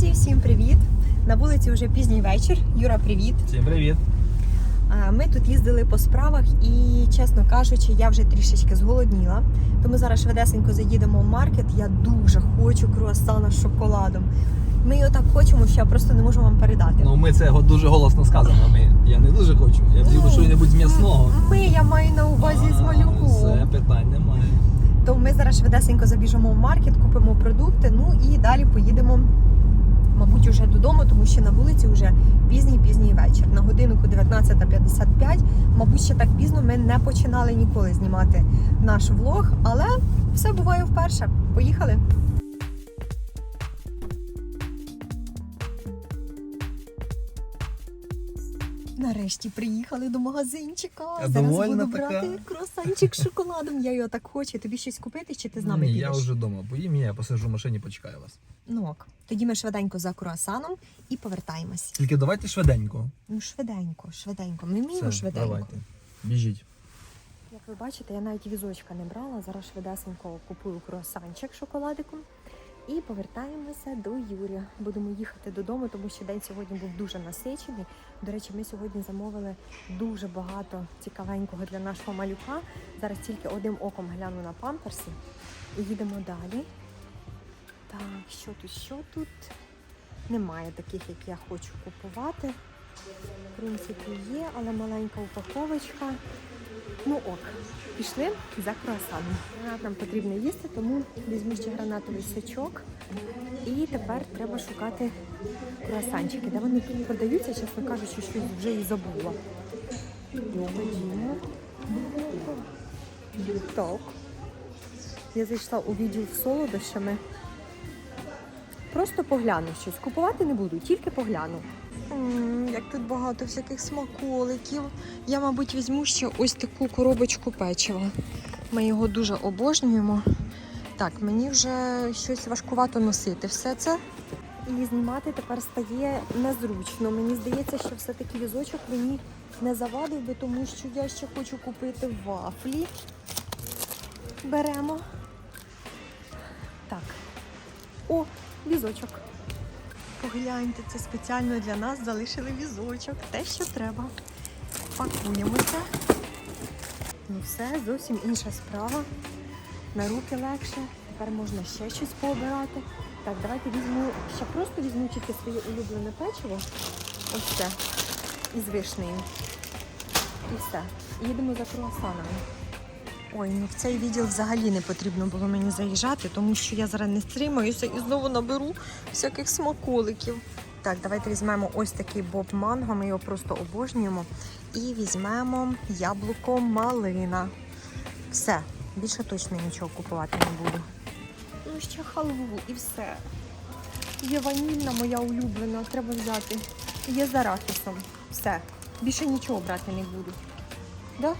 Друзі, всім привіт! На вулиці вже пізній вечір. Юра, привіт! Всім привіт. Ми тут їздили по справах і, чесно кажучи, я вже трішечки зголодніла. Тому зараз швидесенько заїдемо в маркет. Я дуже хочу круасана з шоколадом. Ми його так хочемо, що я просто не можу вам передати. Ну ми це дуже голосно сказано. Ми, я не дуже хочу. Я б Ну, щось м'ясного. Ми, я маю на увазі з малюку. Все, питань немає. То ми зараз швидесенько забіжимо в маркет, купимо продукти, ну і далі поїдемо, мабуть, уже додому, тому що на вулиці вже пізній пізній вечір. На годинку 19.55. Мабуть, ще так пізно ми не починали ніколи знімати наш влог, але все буває вперше. Поїхали. Нарешті приїхали до магазинчика. Я Зараз буду брати така. круасанчик з шоколадом. Я його так хочу. Тобі щось купити чи ти з нами Ні, підеш? я вже вдома. Поїм, я посиджу в машині, почекаю вас. Ну ок. Тоді ми швиденько за круасаном і повертаємось. Тільки давайте швиденько. Ну швиденько, швиденько. Ми вміємо Все, швиденько. давайте. Біжіть. Як ви бачите, я навіть візочка не брала. Зараз швидесенько купую круасанчик з шоколадиком і повертаємося до Юрія. Будемо їхати додому, тому що день сьогодні був дуже насичений. До речі, ми сьогодні замовили дуже багато цікавенького для нашого малюка. Зараз тільки одним оком гляну на памперси і їдемо далі. Так, що тут, що тут? Немає таких, як я хочу купувати. В принципі, є, але маленька упаковочка. Ну ок, пішли за круасаном. Гранат нам потрібно їсти, тому візьму ще гранатовий сачок. І тепер треба шукати круасанчики. Де вони продаються, чесно кажучи, щось вже і забула. Так. Я зайшла у відділ з солодощами. Просто погляну щось. Купувати не буду, тільки погляну. Як тут багато всяких смаколиків. Я, мабуть, візьму ще ось таку коробочку печива. Ми його дуже обожнюємо. Так, мені вже щось важкувато носити все це. І знімати тепер стає незручно. Мені здається, що все-таки візочок мені не завадив би, тому що я ще хочу купити вафлі. Беремо. Так. О, візочок. Погляньте, це спеціально для нас залишили візочок. Те, що треба. Пакуємося. Ну все, зовсім інша справа. На руки легше. Тепер можна ще щось пообирати. Так, давайте візьму, ще просто візьму тільки своє улюблене печиво. Ось це. Із вишнею. І все. Їдемо за круасанами. Ой, ну в цей відділ взагалі не потрібно було мені заїжджати, тому що я зараз не стримаюся і знову наберу всяких смаколиків. Так, давайте візьмемо ось такий боб манго, ми його просто обожнюємо. І візьмемо яблуко малина. Все, більше точно нічого купувати не буду. Ну, ще халву і все. Є ванільна моя улюблена, треба взяти. Є з арахісом. Все. Більше нічого брати не буду. Да?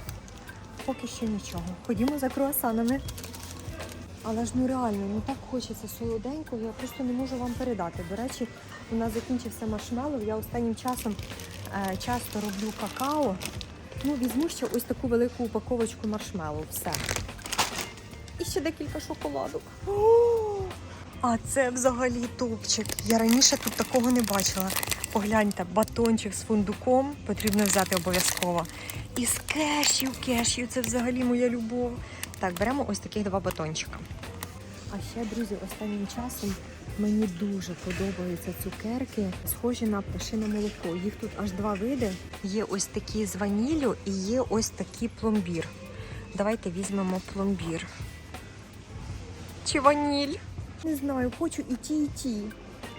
Поки що нічого. Ходімо за круасанами. Але ж ну реально, ну так хочеться солоденького, я просто не можу вам передати. До речі, у нас закінчився маршмеллоу. Я останнім часом е, часто роблю какао. Ну, візьму ще ось таку велику упаковочку маршмеллоу. Все. І ще декілька шоколадок. О, а це взагалі топчик. Я раніше тут такого не бачила. Погляньте, батончик з фундуком потрібно взяти обов'язково. І з кешю, кешю, це взагалі моя любов. Так, беремо ось таких два батончика. А ще, друзі, останнім часом мені дуже подобаються цукерки, схожі на пташине молоко. Їх тут аж два види. Є ось такі з ваніллю і є ось такий пломбір. Давайте візьмемо пломбір. Чи ваніль? Не знаю, хочу і ті, і ті.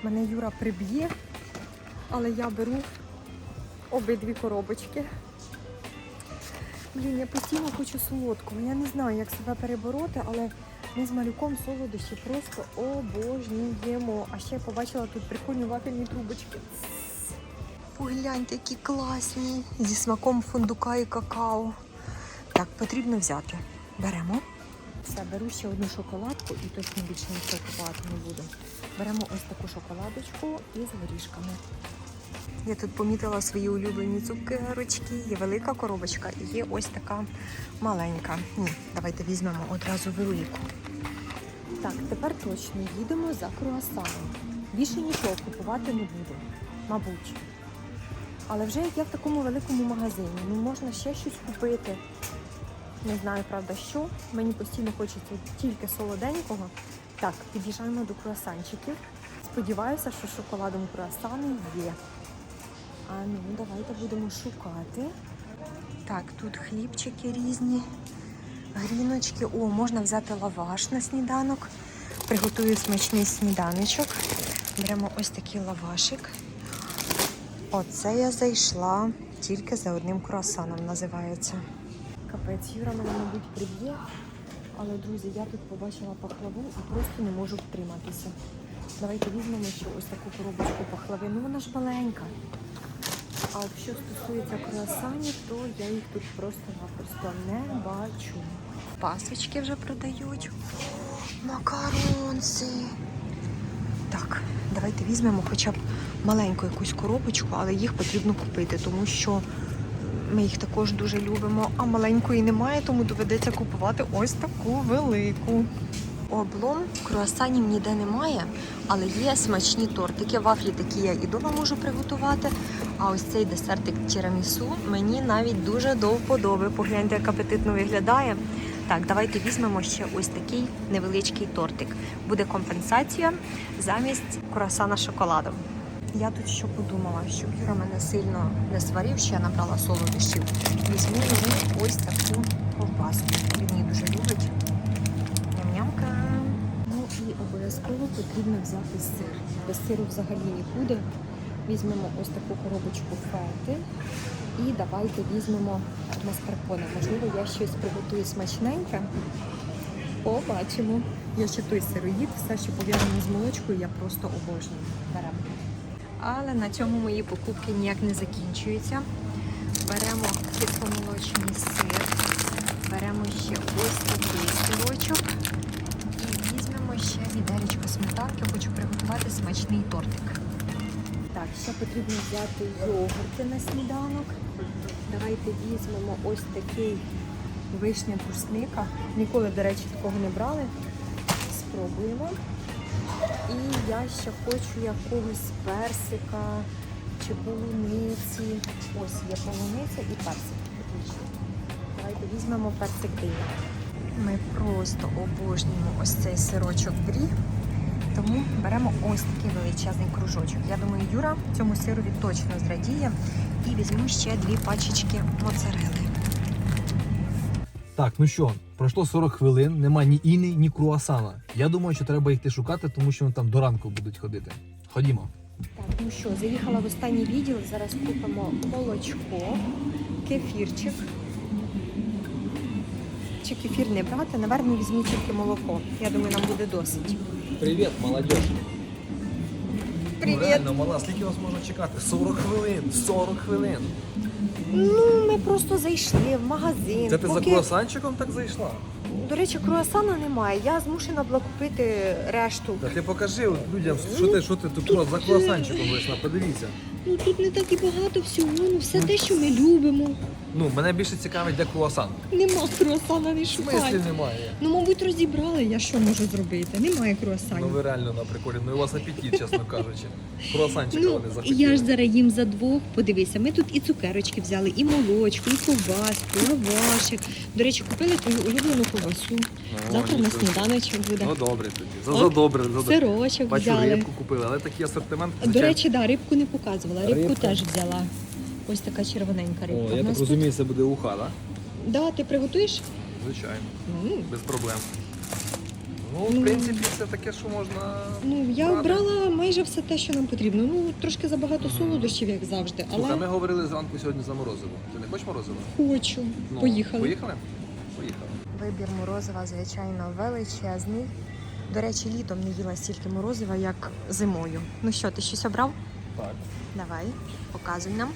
Мене Юра приб'є, але я беру обидві коробочки. Блін, я постійно хочу солодкого. Я не знаю, як себе перебороти, але ми з малюком солодощі просто обожнюємо. А ще я побачила тут прикольні вафельні трубочки. Погляньте, які класні. Зі смаком фундука і какао. Так, потрібно взяти. Беремо. Все, беру ще одну шоколадку і точно більше нічого купувати не буду. Беремо ось таку шоколадочку із горішками. Я тут помітила свої улюблені цукерочки. Є велика коробочка і є ось така маленька. Ні, давайте візьмемо одразу велику. Так, тепер точно їдемо за круасаном. Більше нічого купувати не буду, мабуть. Але вже як я в такому великому магазині, ну можна ще щось купити. Не знаю, правда, що. Мені постійно хочеться тільки солоденького. Так, під'їжджаємо до круасанчиків. Сподіваюся, що шоколадом круасани є. А ну, давайте будемо шукати. Так, тут хлібчики різні, гріночки. О, можна взяти лаваш на сніданок. Приготую смачний сніданочок. Беремо ось такий лавашик. Оце я зайшла тільки за одним круасаном, називається. Капець, Юра мене, мабуть, приб'є. Але, друзі, я тут побачила пахлаву і просто не можу втриматися. Давайте візьмемо ще ось таку коробочку пахлави. Ну вона ж маленька. А що стосується круасанів, то я їх тут просто-напросто не бачу. Пасочки вже продають. Макаронси. Так, давайте візьмемо хоча б маленьку якусь коробочку, але їх потрібно купити, тому що ми їх також дуже любимо, а маленької немає, тому доведеться купувати ось таку велику. Облом круасанів ніде немає, але є смачні тортики. Вафлі такі я і дома можу приготувати. А ось цей десертик тірамісу мені навіть дуже до вподоби. Погляньте, як апетитно виглядає. Так, давайте візьмемо ще ось такий невеличкий тортик. Буде компенсація замість круасана з шоколадом. Я тут що подумала, щоб Юра мене сильно не сварив, що я набрала солодощів. Візьму йому ось таку ковбаску. Він її дуже любить. Ням-нямка. Ну і обов'язково потрібно взяти сир. Без сиру взагалі нікуди. Візьмемо ось таку коробочку фети. І давайте візьмемо маскарпоне. Можливо, я щось приготую смачненьке. Побачимо. Я ще той сироїд, все, що пов'язано з молочкою, я просто обожнюю. Беремо. Але на цьому мої покупки ніяк не закінчуються. Беремо кисломолочний сир, беремо ще ось такий сирочок і візьмемо ще відеречко сметанки. Хочу приготувати смачний тортик. Так, ще потрібно взяти йогурти на сніданок. Давайте візьмемо ось такий вишня брусника. Ніколи, до речі, такого не брали. Спробуємо. І я ще хочу якогось персика чи полуниці. Ось є полуниця і персик. Давайте візьмемо персик диня. Ми просто обожнюємо ось цей сирочок брі. Тому беремо ось такий величезний кружочок. Я думаю, Юра цьому сирові точно зрадіє. І візьму ще дві пачечки моцарели. Так, ну що, пройшло 40 хвилин, нема ні іни, ні круасана. Я думаю, що треба йти шукати, тому що вони там до ранку будуть ходити. Ходімо. Так, ну що, заїхала в останній відділ. Зараз купимо молочко, кефірчик. Чи кефір не брати? Наверно, візьму тільки молоко. Я думаю, нам буде досить. Привіт, молодь. Привіт. Ну, реально, мала, скільки вас можна чекати? 40 хвилин, 40 хвилин. Ну, ми просто зайшли в магазин. Це ти за Поки- круасанчиком так зайшла? До речі, круасана немає. Я змушена була купити решту. Та ти покажи от людям, що ти, що ти тут круа- за круасанчиком вийшла, подивіться. Ну тут не так і багато всього, ну все те, що ми любимо. Ну, мене більше цікавить, де круасан. Нема круасана, не смислі немає. Ну, мабуть, розібрали, я що можу зробити? Немає Ну ви реально на приколі, ну і у вас апетит, чесно кажучи. Круасанчика Ну, вони захотіли. я ж зараз їм за двох. Подивися, ми тут і цукерочки взяли, і молочко, і ковбаску, лавашик. До речі, купили твою улюблену ковбасу. Ну, Завтра на сніданочок буде. Ну добре тоді. За, за добре, за добре. Сирочок Бачу, взяли. рибку купили, але такий асортимент. До речі, да, рибку не показувала. Рибку Рибка. теж взяла. Ось така червоненька рибка. О, я так розумію, це буде уха, так? Да, ти приготуєш? Звичайно, Ну, без проблем. Ну, Ну. в принципі, це таке, що можна. ну я брати. обрала майже все те, що нам потрібно. Ну, трошки забагато Мгм. солодощів, як завжди, Слухай, але ми говорили зранку сьогодні за морозиво. Ти не хочеш морозиво? хочу. Ну, Поїхали. Поїхали? Поїхали. Вибір морозива, звичайно, величезний. До речі, літом не їла стільки морозива, як зимою. Ну що, ти щось обрав? Так. Давай, показуй нам.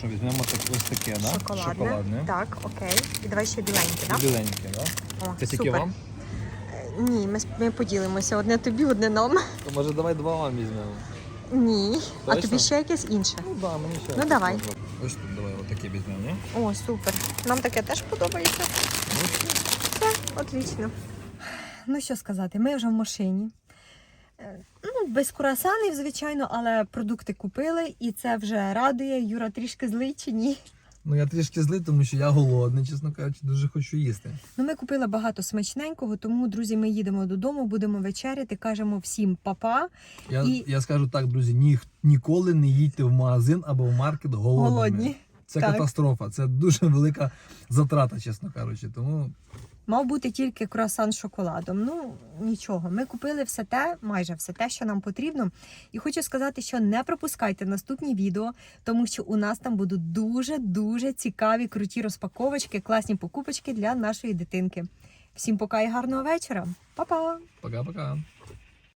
Що, візьмемо так, ось таке, да? Шоколадне. Так, окей. І давай ще біленьке, так? Біленьке, так? О, Це тільки супер. вам? Е, Ні, ми, с- ми поділимося. Одне тобі, одне нам. То може давай два вам візьмемо. Ні. А Точно? тобі ще якесь інше. Ну да, мені ще. Ну, давай. Ось тут давай отаке візьмемо, ні? О, супер. Нам таке теж подобається. Ну, все. Все, отлично. Ну що сказати, ми вже в машині. Ну, без круасанів, звичайно, але продукти купили, і це вже радує. Юра трішки злий чи ні. Ну я трішки злий, тому що я голодний, чесно кажучи, дуже хочу їсти. Ну, ми купили багато смачненького, тому, друзі, ми їдемо додому, будемо вечеряти, кажемо всім па-па. Я, І- я скажу так, друзі, ні, ніколи не їдьте в магазин або в маркет голодними. Голодні. Це Так. катастрофа, це дуже велика затрата, чесно кажучи. Тому Мав бути тільки круасан з шоколадом. Ну нічого, ми купили все те, майже все те, що нам потрібно. І хочу сказати, що не пропускайте наступні відео, тому що у нас там будуть дуже дуже цікаві, круті розпаковочки, класні покупочки для нашої дитинки. Всім пока і гарного вечора. Па-па! пока-пока.